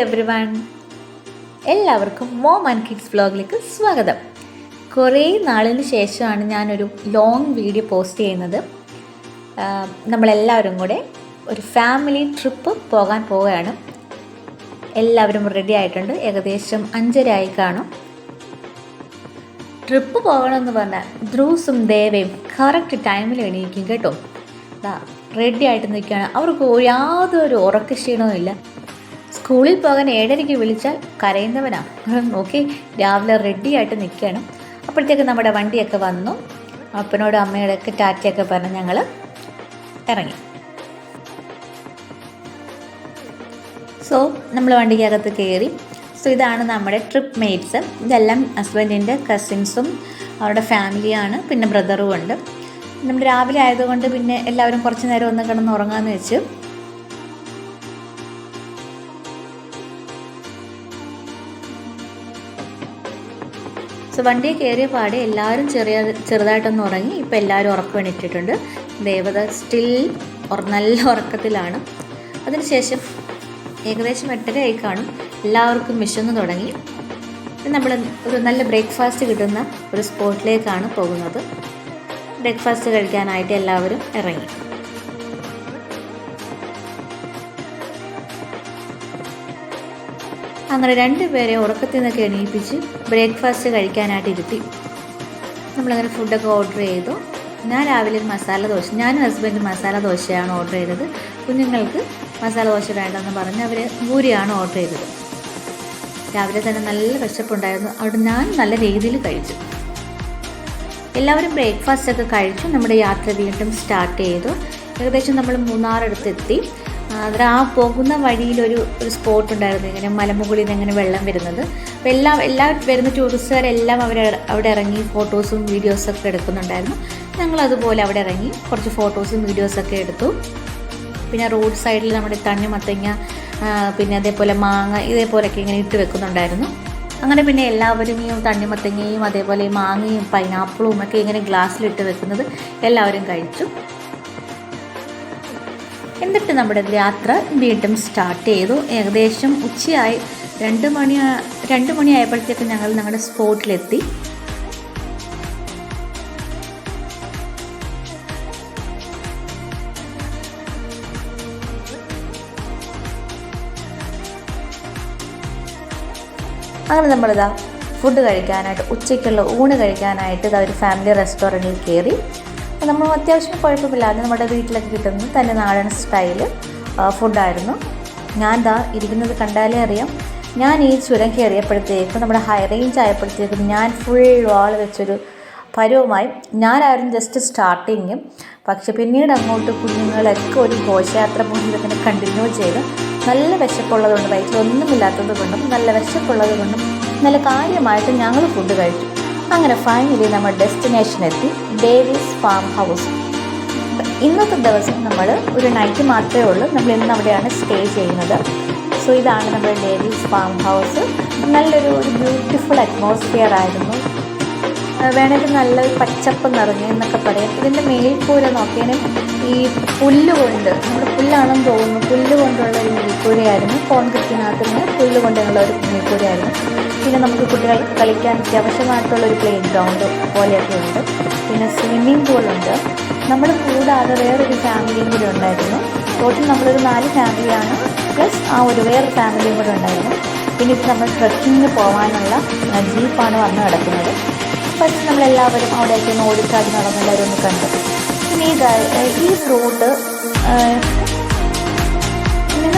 Hi everyone എല്ലാവർക്കും mom and kids വ്ലോഗിലേക്ക് സ്വാഗതം. കുറേ നാളിന് ശേഷമാണ് ഞാനൊരു ലോങ് വീഡിയോ പോസ്റ്റ് ചെയ്യുന്നത്. നമ്മളെല്ലാവരും കൂടെ ഒരു ഫാമിലി ട്രിപ്പ് പോകാൻ പോവുകയാണ്. എല്ലാവരും റെഡി ആയിട്ടുണ്ട്. ഏകദേശം അഞ്ചര ആയി കാണും. ട്രിപ്പ് പോകണമെന്ന് പറഞ്ഞാൽ ധ്രൂസും ദേവയും കറക്റ്റ് ടൈമിൽ എണീക്കും കേട്ടോ. റെഡി ആയിട്ട് നിൽക്കുകയാണ്. അവർക്ക് യാതൊരു ഉറക്കക്ഷീണവും ഇല്ല സ്കൂളിൽ പോകാൻ ഏഴരയ്ക്ക് വിളിച്ചാൽ കരയുന്നവനാണ് നോക്കി രാവിലെ റെഡി ആയിട്ട് നിൽക്കുകയാണ് അപ്പോഴത്തേക്ക് നമ്മുടെ വണ്ടിയൊക്കെ വന്നു. അപ്പനോടും അമ്മയോടൊക്കെ ടാറ്റയൊക്കെ പറഞ്ഞ് ഞങ്ങൾ ഇറങ്ങി. സോ നമ്മൾ വണ്ടിക്കകത്ത് കയറി. സോ ഇതാണ് നമ്മുടെ ട്രിപ്പ് മേറ്റ്സ് ഇതെല്ലാം ഹസ്ബൻഡിന്റെ കസിൻസും അവരുടെ ഫാമിലിയാണ് പിന്നെ ബ്രദറും ഉണ്ട്. നമ്മൾ രാവിലെ ആയതുകൊണ്ട് പിന്നെ എല്ലാവരും കുറച്ച് നേരം ഒന്ന് കിടന്ന് ഉറങ്ങാമെന്ന് വെച്ച് സോ വണ്ടിയിൽ കയറിയ പാടെ എല്ലാവരും ചെറിയ ചെറുതായിട്ടൊന്ന് ഉറങ്ങി ഇപ്പം എല്ലാവരും ഉറക്കം എണീറ്റിട്ടുണ്ട്. ദേവത സ്റ്റിൽ നല്ല ഉറക്കത്തിലാണ്. അതിനുശേഷം ഏകദേശം എട്ടരയായി കാണും. എല്ലാവർക്കും വിശന്ന് തുടങ്ങി. നമ്മൾ ഒരു നല്ല ബ്രേക്ക്ഫാസ്റ്റ് കിട്ടുന്ന ഒരു സ്പോട്ടിലേക്കാണ് പോകുന്നത്. ബ്രേക്ക്ഫാസ്റ്റ് കഴിക്കാനായിട്ട് എല്ലാവരും ഇറങ്ങി. അങ്ങനെ രണ്ടുപേരെ ഉറക്കത്തിൽ നിന്നൊക്കെ എണീപ്പിച്ച് ബ്രേക്ക്ഫാസ്റ്റ് കഴിക്കാനായിട്ട് ഇരുത്തി നമ്മളങ്ങനെ ഫുഡൊക്കെ ഓർഡർ ചെയ്തു. ഞാൻ രാവിലെ ഒരു മസാല ദോശ ഞാനും ഹസ്ബൻഡ് മസാല ദോശയാണ് ഓർഡർ ചെയ്തത്. കുഞ്ഞുങ്ങൾക്ക് മസാല ദോശ വേണ്ടെന്ന് പറഞ്ഞ് അവർ ഭൂരിയാണ് ഓർഡർ ചെയ്തത്. രാവിലെ തന്നെ നല്ല വിശപ്പുണ്ടായിരുന്നു. അവിടെ ഞാൻ നല്ല രീതിയിൽ കഴിച്ചു. എല്ലാവരും ബ്രേക്ക്ഫാസ്റ്റ് ഒക്കെ കഴിച്ചു. നമ്മുടെ യാത്ര വീണ്ടും സ്റ്റാർട്ട് ചെയ്തു. ഏകദേശം നമ്മൾ മൂന്നാറടുത്തെത്തി. അതിൽ ആ പോകുന്ന വഴിയിലൊരു ഒരു സ്പോട്ട് ഉണ്ടായിരുന്നു. ഇങ്ങനെ മലമുകളിൽ നിന്ന് ഇങ്ങനെ വെള്ളം വരുന്നത്. അപ്പോൾ എല്ലാം എല്ലാ വരുന്ന ടൂറിസ്റ്റുകാരെല്ലാം അവർ അവിടെ ഇറങ്ങി ഫോട്ടോസും വീഡിയോസൊക്കെ എടുക്കുന്നുണ്ടായിരുന്നു. ഞങ്ങൾ അതുപോലെ അവിടെ ഇറങ്ങി കുറച്ച് ഫോട്ടോസും വീഡിയോസൊക്കെ എടുത്തു. പിന്നെ റോഡ് സൈഡിൽ നമ്മുടെ തണ്ണി മത്തങ്ങ പിന്നെ അതേപോലെ മാങ്ങ ഇതേപോലെയൊക്കെ ഇങ്ങനെ ഇട്ട് വെക്കുന്നുണ്ടായിരുന്നു. അങ്ങനെ പിന്നെ എല്ലാവരും ഈ തണ്ണിമത്തങ്ങയും അതേപോലെ മാങ്ങയും പൈനാപ്പിളും ഒക്കെ ഇങ്ങനെ ഗ്ലാസ്സിലിട്ട് വെക്കുന്നത് എല്ലാവരും കഴിച്ചു. എന്നിട്ട് നമ്മുടെ യാത്ര വീണ്ടും സ്റ്റാർട്ട് ചെയ്തു. ഏകദേശം ഉച്ചയായി. രണ്ട് മണി രണ്ട് മണിയായപ്പോഴത്തേക്ക് ഞങ്ങൾ ഞങ്ങളുടെ സ്പോട്ടിലെത്തി. അങ്ങനെ നമ്മളിതാ ഫുഡ് കഴിക്കാനായിട്ട് ഉച്ചയ്ക്കുള്ള ഊണ് കഴിക്കാനായിട്ട് ഒരു ഫാമിലി റെസ്റ്റോറന്റിൽ കയറി. നമ്മൾ അത്യാവശ്യം കുഴപ്പമില്ലാതെ നമ്മുടെ വീട്ടിലൊക്കെ കിട്ടുന്നത് തന്നെ നാടൻ സ്റ്റൈൽ ഫുഡായിരുന്നു ഞാൻ ദാ ഇരിക്കുന്നത് കണ്ടാലേ അറിയാം. ഞാൻ ഈ ചുരം കയറിയപ്പോഴത്തേക്കും നമ്മുടെ ഹൈ റേഞ്ച് ആയപ്പോഴത്തേക്കും ഞാൻ ഫുൾ വാൾ വെച്ചൊരു പരുവമായി. ഞാനായിരുന്നു ജസ്റ്റ് സ്റ്റാർട്ടിങ് പക്ഷെ പിന്നീട് അങ്ങോട്ട് കുഞ്ഞുങ്ങളൊക്കെ ഒരു ഘോഷയാത്ര പോലെ തന്നെ കണ്ടിന്യൂ ചെയ്ത്. നല്ല വിശപ്പുള്ളത് കൊണ്ട് വയറ്റിലൊന്നുമില്ലാത്തത് കൊണ്ടും നല്ല വിശപ്പുള്ളത് കൊണ്ടും നല്ല കാര്യമായിട്ട് ഞങ്ങൾ ഫുഡ് കഴിച്ചു. അങ്ങനെ ഫൈനലി നമ്മൾ ഡെസ്റ്റിനേഷൻ എത്തി. Davis farm house. ഇന്നത്തെ ദിവസം നമ്മൾ ഒരു നൈറ്റ് മാത്രമേ ഉള്ളൂ. നമ്മൾ ഇന്ന് അവിടെയാണ് സ്റ്റേ ചെയ്യുന്നത്. സോ ഇതാണ് നമ്മുടെ ഡേവിസ് ഫാം ഹൗസ്. നല്ലൊരു ഒരു ബ്യൂട്ടിഫുൾ അറ്റ്മോസ്ഫിയർ ആയിരുന്നു. വേണമെങ്കിൽ നല്ല പച്ചപ്പ് നിറഞ്ഞു എന്നൊക്കെ പറയാം. ഇതിന്റെ മേൽക്കൂര നോക്കിയാലും ഈ പുല്ല് കൊണ്ട് നമ്മൾ പുല്ലാണെന്ന് തോന്നുന്നു. പുല്ല് കൊണ്ടുള്ള ഒരു മേൽക്കൂരയായിരുന്നു കോൺക്രീറ്റിനകത്ത് നിന്ന് പുല്ല് കൊണ്ടുള്ള ഒരു മേൽക്കൂരയായിരുന്നു പിന്നെ നമുക്ക് കുട്ടികൾ കളിക്കാൻ അത്യാവശ്യമായിട്ടുള്ള ഒരു പ്ലേ ഗ്രൗണ്ട് പോലെയൊക്കെ ഉണ്ട്. പിന്നെ സ്വിമ്മിംഗ് പൂളുണ്ട് നമ്മൾ കൂടാതെ വേറൊരു ഫാമിലിയും കൂടി ഉണ്ടായിരുന്നു. ടോട്ടൽ നമ്മളൊരു നാല് ഫാമിലിയാണ് പ്ലസ് ആ ഒരു വേറെ ഫാമിലിയും കൂടി ഉണ്ടായിരുന്നു. പിന്നെ ഇപ്പോൾ നമ്മൾ ട്രക്കിങ്ങിന് പോകാനുള്ള ജീപ്പാണ് വന്ന് കിടക്കുന്നത് ഫസ്റ്റ് നമ്മളെല്ലാവരും അവിടെയൊക്കെ ഒന്ന് ഓടിച്ചാടി നടന്നെല്ലാവരും ഒന്ന് കണ്ടു. പിന്നെ ഈ ഈ ഫ്രൂട്ട്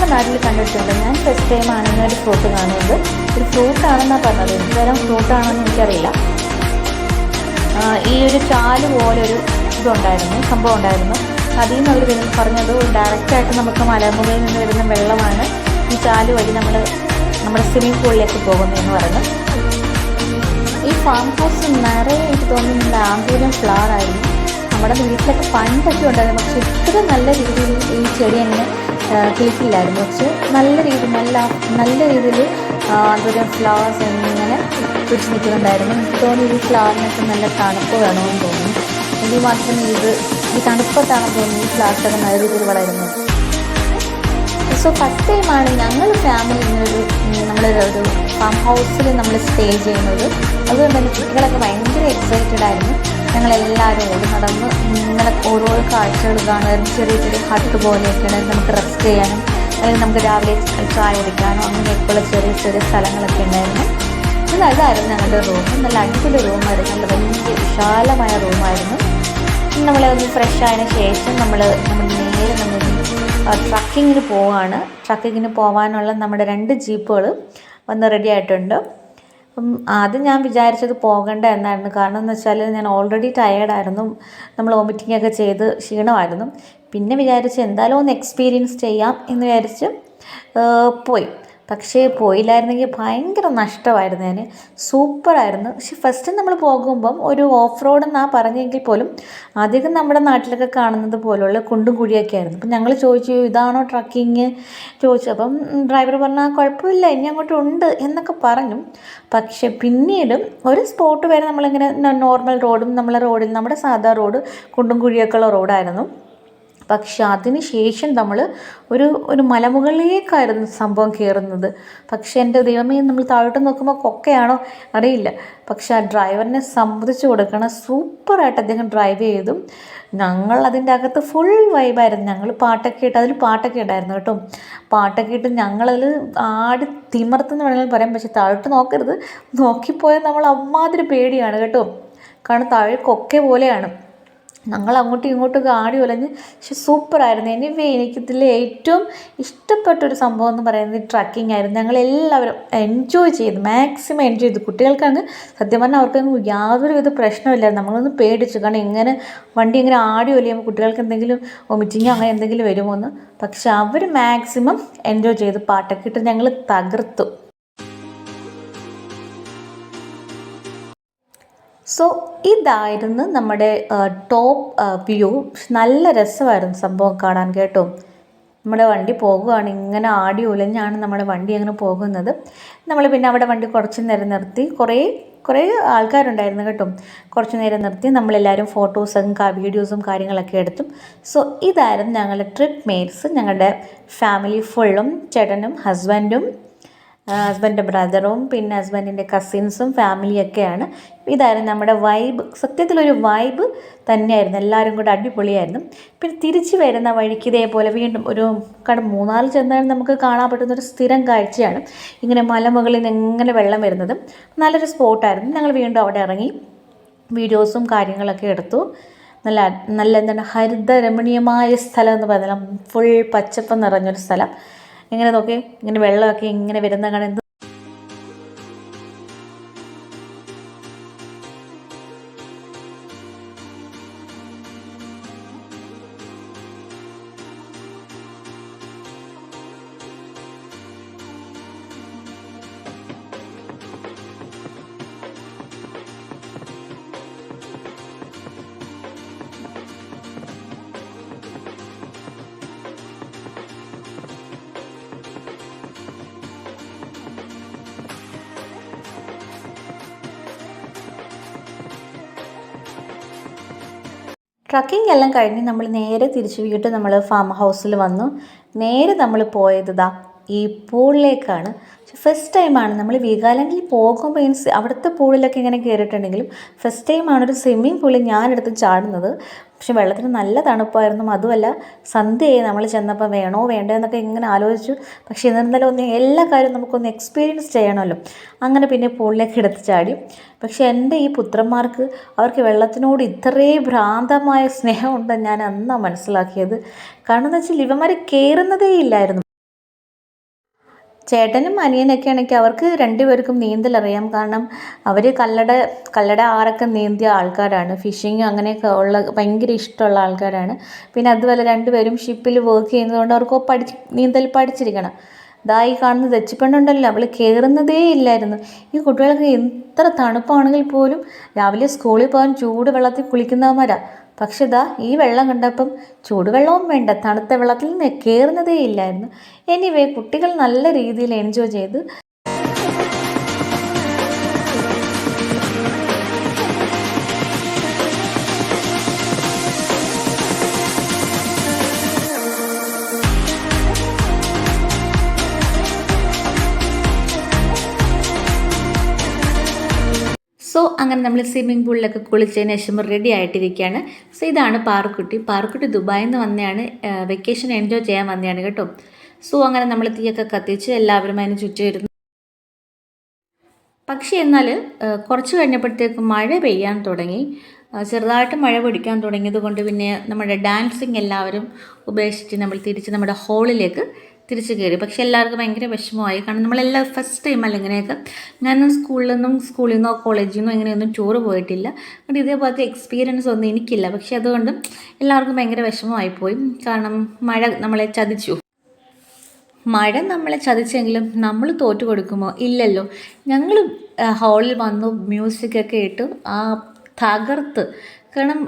നിങ്ങളുടെ നാട്ടിൽ കണ്ടിട്ടുണ്ട്. ഞാൻ ഫസ്റ്റ് ടൈം ആണ് ഒരു ഫ്രൂട്ട് കാണുന്നത്. ഒരു ഫ്രൂട്ട് ആണെന്നാണ് പറഞ്ഞത്. എന്ത് തരം ഫ്രൂട്ടാണെന്ന് എനിക്കറിയില്ല. ഈ ഒരു ചാൽ പോലൊരു ഇതുണ്ടായിരുന്നു സംഭവം ഉണ്ടായിരുന്നു. അതിൽ നിന്ന് അവർ വരുന്ന പറഞ്ഞത് ഡയറക്റ്റായിട്ട് നമുക്ക് മലമുകളിൽ നിന്ന് വരുന്ന വെള്ളമാണ്. ഈ ചാൽ വഴി നമ്മൾ നമ്മുടെ സ്വിമ്മിംഗ് പൂളിലേക്ക് പോകുന്നതെന്ന് പറഞ്ഞു ഈ ഫാം ഹൗസ് നിറയെ എനിക്ക് തോന്നുന്നില്ല ആന്തൂരം ഫ്ലവർ ആയിരുന്നു. നമ്മുടെ വീട്ടിലൊക്കെ പണ്ടൊക്കെ ഉണ്ടായിരുന്നു. പക്ഷെ ഇത്ര നല്ല രീതിയിൽ ഈ ചെടി അങ്ങനെ ആ, കിളിക്കില്ലായിരുന്നു പക്ഷെ നല്ല രീതിയിൽ നല്ല നല്ല രീതിയിൽ അതൊരു ഫ്ലവേഴ്സ് ഇങ്ങനെ പിടിച്ച് നിൽക്കുന്നുണ്ടായിരുന്നു. എനിക്ക് തോന്നി ഈ ഫ്ലവറിനൊക്കെ നല്ല തണുപ്പ് വേണമെന്ന് തോന്നുന്നു. എങ്കിൽ മാത്രമേ ഇത് ഈ തണുപ്പത്താണെന്ന് തോന്നുന്നു ഈ ഫ്ലവേഴ്സൊക്കെ നല്ല രീതിയിൽ വളരുന്നത്. സോ ഫസ്റ്റ് ടൈമാണ് ഞങ്ങൾ ഫാമിലി ഇങ്ങനൊരു നമ്മളൊരു ഒരു ഫാം ഹൗസിൽ നമ്മൾ സ്റ്റേ ചെയ്യുന്നത്. അതുകൊണ്ട് തന്നെ കുട്ടികളൊക്കെ ഭയങ്കര എക്സൈറ്റഡ് ആയിരുന്നു. ഞങ്ങളെല്ലാവരും ഓടി നടന്ന്. ഇങ്ങനെ ഓരോ കാഴ്ചകൾ കാണുമായിരുന്നു ചെറിയ ചെറിയ ഹട്ട് പോലെയൊക്കെയാണ് നമുക്ക് റെസ്റ്റ് ചെയ്യാനും അല്ലെങ്കിൽ നമുക്ക് രാവിലെ ചായ കുടിക്കാനോ അങ്ങനെയൊക്കെയുള്ള ചെറിയ ചെറിയ സ്ഥലങ്ങളൊക്കെ ഉണ്ടായിരുന്നു. അതായിരുന്നു ഞങ്ങളുടെ റൂം നല്ല അടിപൊളി റൂമായിരുന്നു നല്ല വലിയ വിശാലമായ റൂമായിരുന്നു നമ്മൾ ഒന്ന് ഫ്രഷ് ആയതിനു ശേഷം നമ്മൾ നമ്മൾ നേരെ നമ്മൾ ട്രക്കിങ്ങിന് പോവാണ്. ട്രക്കിങ്ങിന് പോകാനുള്ള നമ്മുടെ രണ്ട് ജീപ്പുകൾ വന്ന് റെഡി ആയിട്ടുണ്ട്. അപ്പം ആദ്യം ഞാൻ വിചാരിച്ചത് പോകണ്ട എന്നായിരുന്നു. കാരണം എന്ന് വെച്ചാൽ ഞാൻ ഓൾറെഡി ടയേർഡായിരുന്നു നമ്മൾ വോമിറ്റിംഗ് ഒക്കെ ചെയ്ത് ക്ഷീണമായിരുന്നു. പിന്നെ വിചാരിച്ച് എന്തായാലും ഒന്ന് എക്സ്പീരിയൻസ് ചെയ്യാം എന്ന് വിചാരിച്ച് പോയി. പക്ഷേ പോയില്ലായിരുന്നെങ്കിൽ ഭയങ്കര നഷ്ടമായിരുന്നു ഞാൻ സൂപ്പറായിരുന്നു. പക്ഷെ ഫസ്റ്റ് നമ്മൾ പോകുമ്പം ഒരു ഓഫ് റോഡ് എന്നാ പറഞ്ഞെങ്കിൽ പോലും അധികം നമ്മുടെ നാട്ടിലൊക്കെ കാണുന്നത് പോലുള്ള കുണ്ടും കുഴിയൊക്കെ ആയിരുന്നു. അപ്പം ഞങ്ങൾ ചോദിച്ചു ഇതാണോ ട്രക്കിങ് ചോദിച്ചു. അപ്പം ഡ്രൈവർ പറഞ്ഞാൽ കുഴപ്പമില്ല ഇനി അങ്ങോട്ട് ഉണ്ട് എന്നൊക്കെ പറഞ്ഞു. പക്ഷെ പിന്നീട് ഒരു സ്പോട്ട് വരെ നമ്മളിങ്ങനെ നോർമൽ റോഡും നമ്മളെ റോഡിൽ നമ്മുടെ സാധാ റോഡ് കുണ്ടും കുഴിയൊക്കെ ഉള്ള റോഡായിരുന്നു പക്ഷെ അതിന് ശേഷം നമ്മൾ ഒരു ഒരു മലമുകളിലേക്കായിരുന്നു സംഭവം കയറുന്നത്. പക്ഷെ എന്റെ ദൈവമേ നമ്മൾ താഴോട്ട് നോക്കുമ്പോൾ കൊക്കയാണോ? അറിയില്ല. പക്ഷെ ആ ഡ്രൈവറിനെ സമ്മതിച്ചു കൊടുക്കണം. സൂപ്പറായിട്ട് അദ്ദേഹം ഡ്രൈവ് ചെയ്തു. ഞങ്ങൾ അതിന്റെ അകത്ത് ഫുൾ വൈബായിരുന്നു ഞങ്ങൾ പാട്ടൊക്കെ ഇട്ട് അതിൽ പാട്ടൊക്കെ ഉണ്ടായിരുന്നു കേട്ടോ. പാട്ടൊക്കെ ഇട്ട് ഞങ്ങളതിൽ ആടി തിമർത്തെന്ന് വേണമെങ്കിൽ പറയാം. പക്ഷെ താഴോട്ട് നോക്കരുത്. നോക്കിപ്പോയാൽ നമ്മൾ അമ്മാതിരി പേടിയാണ് കേട്ടോ. കാരണം താഴെ കൊക്കെ പോലെയാണ്. ഞങ്ങൾ അങ്ങോട്ടും ഇങ്ങോട്ടും ആടി ഉലഞ്ഞ് പക്ഷെ സൂപ്പറായിരുന്നു. എനിവേ എനിക്കിതിൽ ഏറ്റവും ഇഷ്ടപ്പെട്ട ഒരു സംഭവം എന്ന് പറയുന്നത് ട്രക്കിംഗ് ആയിരുന്നു. ഞങ്ങൾ എല്ലാവരും എൻജോയ് ചെയ്തു മാക്സിമം എൻജോയ് ചെയ്തു. കുട്ടികൾക്കാണ് സത്യം പറഞ്ഞാൽ അവർക്കങ്ങ് യാതൊരുവിധ പ്രശ്നമില്ലായിരുന്നു നമ്മളൊന്ന് പേടിച്ചു. കാരണം ഇങ്ങനെ വണ്ടി ഇങ്ങനെ ആടി ഒലിയുമ്പോൾ കുട്ടികൾക്ക് എന്തെങ്കിലും വൊമിറ്റിങ്ങോ അങ്ങനെ എന്തെങ്കിലും വരുമോ എന്ന് പക്ഷെ അവർ മാക്സിമം എൻജോയ് ചെയ്തു പാട്ടൊക്കെ ഇട്ട് ഞങ്ങൾ തകർത്തു. സോ ഇതായിരുന്നു നമ്മുടെ ടോപ്പ് വ്യൂ നല്ല രസമായിരുന്നു സംഭവം കാണാൻ കേട്ടോ. നമ്മുടെ വണ്ടി പോകുകയാണ് ഇങ്ങനെ ആടി ഉലഞ്ഞാണ് നമ്മുടെ വണ്ടി അങ്ങനെ പോകുന്നത്. നമ്മൾ പിന്നെ അവിടെ വണ്ടി കുറച്ച് നേരം നിർത്തി കുറേ കുറേ ആൾക്കാരുണ്ടായിരുന്നു കേട്ടോ. കുറച്ച് നേരം നിർത്തി നമ്മളെല്ലാവരും ഫോട്ടോസും വീഡിയോസും കാര്യങ്ങളൊക്കെ എടുത്തു. സോ ഇതായിരുന്നു ഞങ്ങളുടെ ട്രിപ്പ് മേറ്റ്സ് ഞങ്ങളുടെ ഫാമിലി ഫുള്ളും ചേട്ടനും ഹസ്ബൻഡും ഹസ്ബൻഡിന്റെ ബ്രദറും പിന്നെ ഹസ്ബൻഡിന്റെ കസിൻസും ഫാമിലിയൊക്കെയാണ് ഇതായിരുന്നു നമ്മുടെ വൈബ് സത്യത്തിലൊരു വൈബ് തന്നെയായിരുന്നു. എല്ലാവരും കൂടെ അടിപൊളിയായിരുന്നു. പിന്നെ തിരിച്ചു വരുന്ന വഴിക്ക് ഇതേപോലെ വീണ്ടും ഒരു കട മൂന്നാൽ ചെന്നാലും നമുക്ക് കാണാൻ പറ്റുന്ന ഒരു സ്ഥിരം കാഴ്ചയാണ്. ഇങ്ങനെ മലമുകളിൽ നിന്ന് എങ്ങനെ വെള്ളം വരുന്നതും. നല്ലൊരു സ്പോട്ടായിരുന്നു ഞങ്ങൾ വീണ്ടും അവിടെ ഇറങ്ങി. വീഡിയോസും കാര്യങ്ങളൊക്കെ എടുത്തു. നല്ല നല്ല എന്താണ് ഹരിതരമണീയമായ സ്ഥലം എന്ന് പറഞ്ഞാൽ ഫുൾ പച്ചപ്പ് നിറഞ്ഞൊരു സ്ഥലം. ഇങ്ങനെ നോക്കി ഇങ്ങനെ വെള്ളമൊക്കെ ഇങ്ങനെ വരുന്ന കാണുന്നത് ട്രക്കിംഗ് എല്ലാം കഴിഞ്ഞ് നമ്മൾ നേരെ തിരിച്ച് വീണ്ടും നമ്മൾ ഫാം ഹൗസിൽ വന്നു. നേരെ നമ്മൾ പോയത് ഇതാ ഈ പൂളിലേക്കാണ്. ഫസ്റ്റ് ടൈമാണ് നമ്മൾ വീഗാലാൻഡിൽ പോകുമ്പോൾ മീൻസ് അവിടുത്തെ പൂളിലൊക്കെ ഇങ്ങനെ കയറിയിട്ടുണ്ടെങ്കിലും ഫസ്റ്റ് ടൈമാണ് ഒരു സ്വിമ്മിങ് പൂളിൽ ഞാനെടുത്ത് ചാടുന്നത്. പക്ഷെ വെള്ളത്തിന് നല്ല തണുപ്പായിരുന്നു. അതുമല്ല സന്ധ്യയായി. നമ്മൾ ചെന്നപ്പോൾ വേണോ വേണ്ടോ എന്നൊക്കെ ഇങ്ങനെ ആലോചിച്ചു. പക്ഷേ എന്നിരുന്നാലും ഒന്ന് എല്ലാ കാര്യവും നമുക്കൊന്ന് എക്സ്പീരിയൻസ് ചെയ്യണമല്ലോ. അങ്ങനെ പിന്നെ പൂളിലേക്ക് എടുത്ത് ചാടി. പക്ഷേ എന്റെ ഈ പുത്രന്മാർക്ക് അവർക്ക് വെള്ളത്തിനോട് ഇത്രയും ഭ്രാന്തമായ സ്നേഹമുണ്ടെന്ന് ഞാൻ അന്നാണ് മനസ്സിലാക്കിയത്. കാരണം എന്ന് വെച്ചാൽ ഇവന്മാർ കയറുന്നതേ ഇല്ലായിരുന്നു. ചേട്ടനും അനിയനൊക്കെ ആണെങ്കിൽ അവർക്ക് രണ്ടുപേർക്കും നീന്തൽ അറിയാം കാരണം അവർ കല്ലട കല്ലട ആറൊക്കെ നീന്തിയ ആൾക്കാരാണ്. ഫിഷിങ് അങ്ങനെയൊക്കെ ഉള്ള ഭയങ്കര ഇഷ്ടമുള്ള ആൾക്കാരാണ്. പിന്നെ അതുപോലെ രണ്ടുപേരും ഷിപ്പിൽ വർക്ക് ചെയ്യുന്നതുകൊണ്ട് അവർക്ക് പഠിച്ച് നീന്തൽ പഠിച്ചിരിക്കണം. ഇതായി കാണുന്ന തെച്ചിപ്പെണ്ണുണ്ടല്ലോ അവൾ കയറുന്നതേ ഇല്ലായിരുന്നു. ഈ കുട്ടികൾക്ക് എത്ര തണുപ്പാണെങ്കിൽ പോലും രാവിലെ സ്കൂളിൽ പോകാൻ ചൂട് വെള്ളത്തിൽ കുളിക്കുന്നവന്മാരാണ് പക്ഷെ ഇതാ ഈ വെള്ളം കണ്ടപ്പം ചൂടുവെള്ളവും വേണ്ട തണുത്ത വെള്ളത്തിൽ നിന്ന് കയറുന്നതേ ഇല്ലായിരുന്നു. എനിവേ കുട്ടികൾ നല്ല രീതിയിൽ എൻജോയ് ചെയ്ത് സോ അങ്ങനെ നമ്മൾ സ്വിമ്മിംഗ് പൂളിലൊക്കെ കുളിച്ചതിന് ശേഷം റെഡി ആയിട്ടിരിക്കുകയാണ്. സോ ഇതാണ് പാറുക്കുട്ടി. പാറുക്കുട്ടി ദുബായിൽ നിന്ന് വന്നതാണ് വെക്കേഷൻ എൻജോയ് ചെയ്യാൻ വന്നതാണ് കേട്ടോ. സോ അങ്ങനെ നമ്മൾ തീയൊക്കെ കത്തിച്ച് എല്ലാവരും അതിന് ചുറ്റും ഇരുന്ന് പക്ഷേ എന്നാൽ കുറച്ച് കഴിഞ്ഞപ്പോഴത്തേക്ക് മഴ പെയ്യാൻ തുടങ്ങി. ചെറുതായിട്ട് മഴ പിടിക്കാൻ തുടങ്ങിയത് കൊണ്ട് പിന്നെ നമ്മുടെ ഡാൻസിങ് എല്ലാവരും ഉപേക്ഷിച്ച് നമ്മൾ തിരിച്ച് നമ്മുടെ ഹോളിലേക്ക് തിരിച്ച് കയറി പക്ഷെ എല്ലാവർക്കും ഭയങ്കര വിഷമമായി. കാരണം നമ്മളെല്ലാം ഫസ്റ്റ് ടൈം അല്ല ഇങ്ങനെയൊക്കെ? ഞാനൊന്നും സ്കൂളിൽ നിന്നും സ്കൂളിൽ നിന്നോ കോളേജിൽ നിന്നോ ഇങ്ങനെയൊന്നും ടൂറ് പോയിട്ടില്ല. അതുകൊണ്ട് ഇതേപോലത്തെ എക്സ്പീരിയൻസ് ഒന്നും എനിക്കില്ല. പക്ഷെ അതുകൊണ്ട് എല്ലാവർക്കും ഭയങ്കര വിഷമമായിപ്പോയി. കാരണം മഴ നമ്മളെ ചതിച്ചു. മഴ നമ്മളെ ചതിച്ചെങ്കിലും നമ്മൾ തോറ്റു കൊടുക്കുമോ? ഇല്ലല്ലോ. ഞങ്ങൾ ഹാളിൽ വന്നു മ്യൂസിക്കൊക്കെ ഇട്ടു ആ തകർത്ത് കാരണം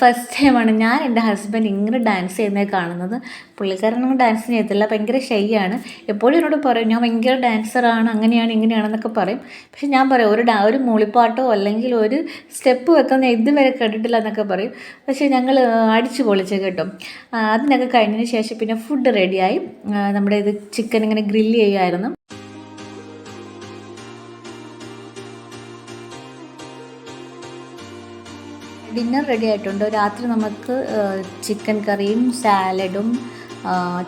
ഫസ്റ്റ് ടൈമാണ് ഞാൻ എന്റെ ഹസ്ബൻഡ് ഇങ്ങനെ ഡാൻസ് ചെയ്യുന്നത് കാണുന്നത്. പുള്ളിക്കാരനൊന്നും ഡാൻസ് ചെയ്യത്തില്ല. ഭയങ്കര ഷൈ ആണ്. എപ്പോഴും എന്നോട് പറയും ഞാൻ ഭയങ്കര ഡാൻസറാണ് അങ്ങനെയാണ് ഇങ്ങനെയാണെന്നൊക്കെ പറയും. പക്ഷെ ഞാൻ പറയും ഒരു ഡാ ഒരു മൂളിപ്പാട്ടോ അല്ലെങ്കിൽ ഒരു സ്റ്റെപ്പ് വെക്കുന്ന ഇതുവരെ കേട്ടിട്ടില്ല എന്നൊക്കെ പറയും. പക്ഷേ ഞങ്ങൾ അടിച്ചു പൊളിച്ച് കേട്ടോ. അതിനൊക്കെ കഴിഞ്ഞതിന് ശേഷം പിന്നെ ഫുഡ് റെഡിയായി നമ്മുടെ ഇത് ചിക്കൻ ഇങ്ങനെ ഗ്രില്ല് ചെയ്യുമായിരുന്നു ഡിന്നർ റെഡി ആയിട്ടുണ്ട്. രാത്രി നമുക്ക് ചിക്കൻ കറിയും സാലഡും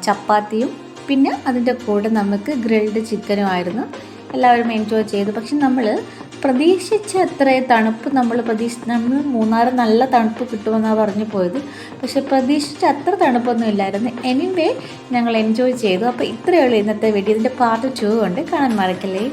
ചപ്പാത്തിയും പിന്നെ അതിന്റെ കൂടെ നമുക്ക് ഗ്രിൽഡ് ചിക്കനുമായിരുന്നു എല്ലാവരും എൻജോയ് ചെയ്തു. പക്ഷെ നമ്മൾ പ്രതീക്ഷിച്ച അത്ര തണുപ്പ് നമ്മൾ പ്രതീക്ഷ നമ്മൾ മൂന്നാർ നല്ല തണുപ്പ് കിട്ടുമെന്നാണ് പറഞ്ഞു പോയത്. പക്ഷെ പ്രതീക്ഷിച്ച അത്ര തണുപ്പൊന്നും ഇല്ലായിരുന്നു. എനിവേ ഞങ്ങൾ എൻജോയ് ചെയ്തു. അപ്പോൾ ഇത്രയേ ഉള്ളൂ ഇന്നത്തെ വീഡിയോ ഇതിന്റെ പാർട്ട് ടു ഉണ്ട് കാണാൻ മറക്കല്ലേ.